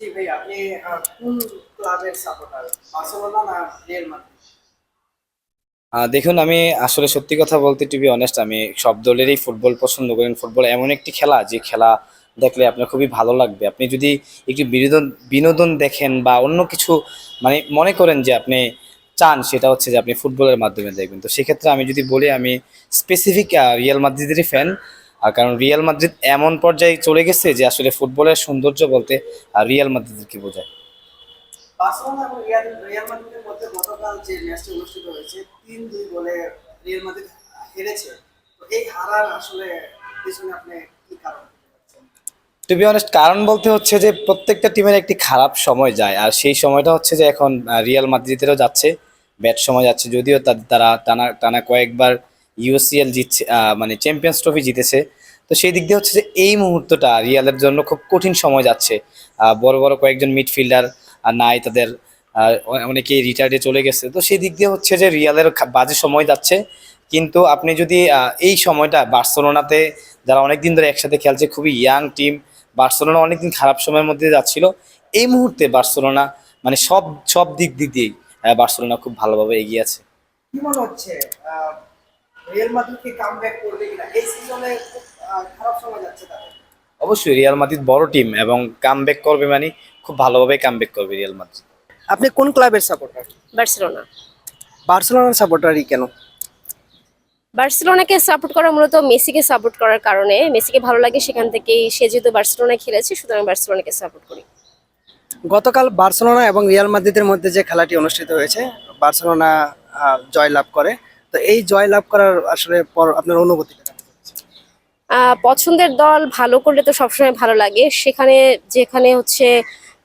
জি ভাই আপনি কোন ক্লাবের সাপোর্টার? বার্সেলোনা না রিয়াল মাদ্রিদ? দেখুন, আমি আসলে সত্যি কথা বলতে টিভি অনেস্ট আমি সব দলেরই ফুটবল পছন্দ করেন ফুটবল এমন একটি খেলা, যে খেলা দেখলে আপনার খুবই ভালো লাগবে। আপনি যদি একটু বিনোদন বিনোদন দেখেন বা অন্য কিছু মানে মনে করেন যে আপনি চান, সেটা হচ্ছে যে আপনি ফুটবলের মাধ্যমে দেখবেন। তো সেক্ষেত্রে আমি যদি বলি, আমি স্পেসিফিক রিয়াল মাদ্রিদেরই ফ্যান কারণ রিয়াল মাদ্রিদ এমন পর্যায়ে চলে গেছে যে আসলে ফুটবলের সৌন্দর্য বলতে রিয়াল মাদ্রিদকে বোঝায়। বার্সেলোনা এবং রিয়াল রিয়াল মাদ্রিদের মধ্যে গতকাল যে ম্যাচটি অনুষ্ঠিত হয়েছে তিন দুই গোলে রিয়াল মাদ্রিদ হেরেছে। তো এই হারার আসলে পিছনে আপনি কি কারণ? টু বি অনেস্ট কারণ বলতে হচ্ছে যে প্রত্যেকটা টিমের একটি খারাপ সময় যায় আর সেই সময়টা হচ্ছে যে এখন রিয়াল মাদ্রিদেরও যাচ্ছে ব্যাট সময় যাচ্ছে যদিও তারা টানা টানা কয়েকবার ইউসিএল জিতছে মানে চ্যাম্পিয়ন্স ট্রফি জিতেছে। তো সেই দিক দিয়ে হচ্ছে যে এই মুহূর্তটা রিয়ালের জন্য খুব কঠিন সময় যাচ্ছে। বড় বড় কয়েকজন মিডফিল্ডার নাই তাদের অনেকেই রিটায়ার্ডে চলে গেছে। তো সেই দিক দিয়ে হচ্ছে যে রিয়ালের বাজে সময় যাচ্ছে। কিন্তু আপনি যদি এই সময়টা বার্সেলোনাতে যারা অনেকদিন ধরে একসাথে খেলছে, খুবই ইয়াং টিম বার্সেলোনা অনেকদিন খারাপ সময়ের মধ্যে যাচ্ছিল, এই মুহূর্তে বার্সেলোনা মানে সব সব দিক দিক দিয়েই বার্সেলোনা খুব ভালোভাবে এগিয়ে আছে। কি মনে হচ্ছে? রিয়াল মাদ্রিদ কি কাম ব্যাক করবে কিনা? এই সিজনে খারাপ সময় যাচ্ছে তাদের। অবশ্যই রিয়াল মাদ্রিদ বড় টিম এবং কাম করবে মানে খুব ভালোভাবে কাম করবে রিয়াল মাদ্রিদ। আপনি কোন ক্লাবের সাপোর্টার বার্সেলোনা। বার্সেলোনার সাপোর্টারই কেন? বার্সেলোনাকে সাপোর্ট করা মূলত মেসিকে সাপোর্ট করার কারণে। মেসিকে ভালো লাগে সেখান থেকেই। সে যেহেতু বার্সেলোনায় খেলেছে সুতরাং বার্সেলোনাকে সাপোর্ট করি। গতকাল বার্সেলোনা এবং রিয়াল মাদ্রিদের মধ্যে যে খেলাটি অনুষ্ঠিত হয়েছে বার্সেলোনা আহ, জয়লাভ করে। তো এই জয়লাভ করার আসলে পর আপনার অনুভূতি পছন্দের দল ভালো করলে তো সবসময় ভালো লাগে। সেখানে, যেখানে হচ্ছে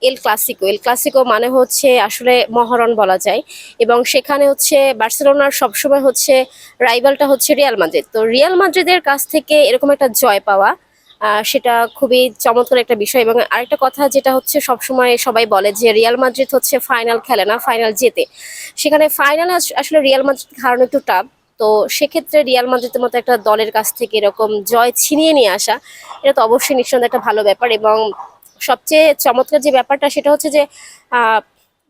এল ক্লাসিকো এল ক্লাসিকো মানে হচ্ছে আসলে মহারণ বলা যায়। এবং সেখানে হচ্ছে বার্সেলোনার সবসময় হচ্ছে রাইভালটা হচ্ছে রিয়াল মাদ্রিদ তো রিয়াল মাদ্রিদের কাছ থেকে এরকম একটা জয় পাওয়া সেটা খুবই চমৎকার একটা বিষয়। এবং আরেকটা কথা যেটা হচ্ছে, সবসময় সবাই বলে যে রিয়াল মাদ্রিদ হচ্ছে ফাইনাল খেলে না ফাইনাল জেতে। সেখানে ফাইনাল আসলে রিয়াল মাদ্রিদ হারানো একটু টাফ তো সেক্ষেত্রে রিয়াল মাদ্রিদের মতো একটা দলের কাছ থেকে এরকম জয় ছিনিয়ে নিয়ে আসা, এটা তো অবশ্যই নিঃসন্দেহে একটা ভালো ব্যাপার। এবং সবচেয়ে চমৎকার যে ব্যাপারটা, সেটা হচ্ছে যে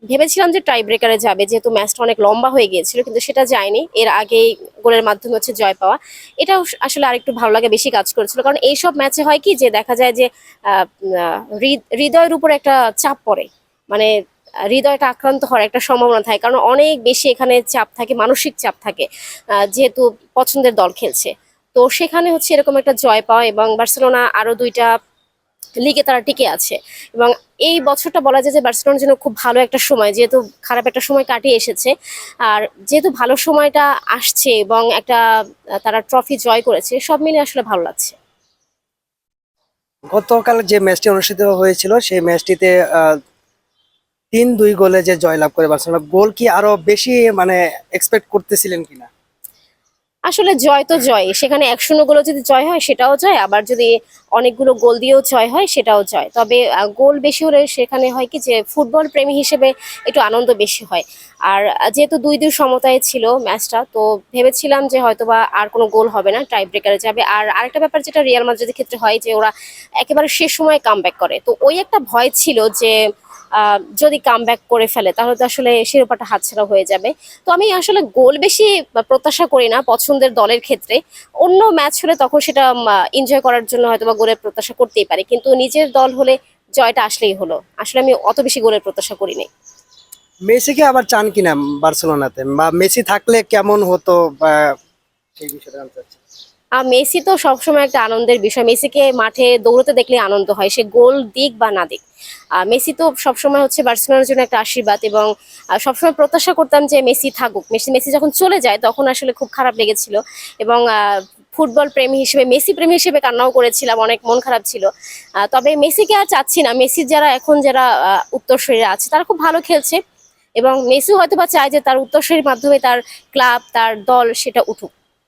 ভেবেছিলাম যে টাই ব্রেকারে যাবে, যেহেতু ম্যাচটা অনেক লম্বা হয়ে গিয়েছিল, কিন্তু সেটা যায়নি। এর আগেই গোলের মাধ্যমে হচ্ছে জয় পাওয়া। এটাও আসলে আরেকটু ভালো লাগে, বেশি কাজ করেছিল। কারণ এইসব ম্যাচে হয় কি যে দেখা যায় যে হৃদয়ের উপর একটা চাপ পড়ে। মানে হৃদয়টা আক্রান্ত হওয়ার একটা সম্ভাবনা থাকে। কারণ অনেক বেশি এখানে চাপ থাকে, মানসিক চাপ থাকে যেহেতু পছন্দের দল খেলছে। তো সেখানে হচ্ছে এরকম একটা জয় পাওয়া এবং বার্সেলোনা আরও দুইটা লিগে তারা টিকে আছে। এবং এই বছরটা বলা যায় যে বার্সেলোনার জন্য খুব ভালো একটা সময়, যেহেতু খারাপ একটা সময় কাটিয়ে এসেছে। আর যেহেতু ভালো সময়টা আসছে এবং একটা, তারা ট্রফি জয় করেছে, সব মিলে আসলে ভালো লাগছে। গতকাল যে ম্যাচটি অনুষ্ঠিত হয়েছিল, সেই ম্যাচটিতে তিন দুই গোলে যে জয়লাভ করে বার্সেলোনা, গোল কি আরও বেশি মানে এক্সপেক্ট করতেছিলেন কিনা? আসলে জয় তো জয়। সেখানে এক শূন্য গোলও যদি জয় হয়, সেটাও জয়। আবার যদি অনেকগুলো গোল দিয়েও জয় হয়, সেটাও জয়। তবে গোল বেশি হলে সেখানে হয় কি যে, ফুটবল প্রেমী হিসেবে একটু আনন্দ বেশি হয়। আর যেহেতু দুই দুই সমতায় ছিল ম্যাচটা, তো ভেবেছিলাম যে হয়তোবা আর কোনো গোল হবে না টাই ব্রেকারে যাবে। আর আরেকটা ব্যাপার যেটা রিয়াল মাদ্রিদের ক্ষেত্রে হয় যে, ওরা একেবারে শেষ সময় কাম করে। তো ওই একটা ভয় ছিল যে যদি কাম করে ফেলে, তাহলে তো আসলে শিরোপাটা হাতছাড়া হয়ে যাবে। তো আমি আসলে গোল বেশি প্রত্যাশা করি না পছন্দের দলের ক্ষেত্রে। অন্য ম্যাচ হলে তখন সেটা এনজয় করার জন্য হয়তো বা গোলের প্রত্যাশা করতেই পারি, কিন্তু নিজের দল হলে জয়টা আসলেই হলো। আসলে আমি অত বেশি গোলের প্রত্যাশা করিনি মেসিকে আবার চান কিনা বার্সেলোনাতে? বা মেসি থাকলে কেমন হতো? সেই বিষয়টা জানতে চাচ্ছি। আর মেসি তো সবসময় একটা আনন্দের বিষয়। মেসিকে মাঠে দৌড়তে দেখলে আনন্দ হয়, সে গোল দিক বা না দিক। মেসি তো সবসময় হচ্ছে বার্সেলোনার জন্য একটা আশীর্বাদ এবং সবসময় প্রত্যাশা করতাম যে মেসি থাকুক। মেসি মেসি যখন চলে যায় তখন আসলে খুব খারাপ লেগেছিল এবং ফুটবল প্রেমী হিসেবে, মেসি প্রেমী হিসেবে কান্নাও করেছিলাম, অনেক মন খারাপ ছিল। তবে মেসিকে আর চাচ্ছি না। মেসির যারা এখন যারা উত্তরসূরিরা আছে তারা খুব ভালো খেলছে এবং মেসি হয়তো বা চায় যে তার উত্তরসূরির মাধ্যমে তার ক্লাব, তার দল সেটা উঠুক।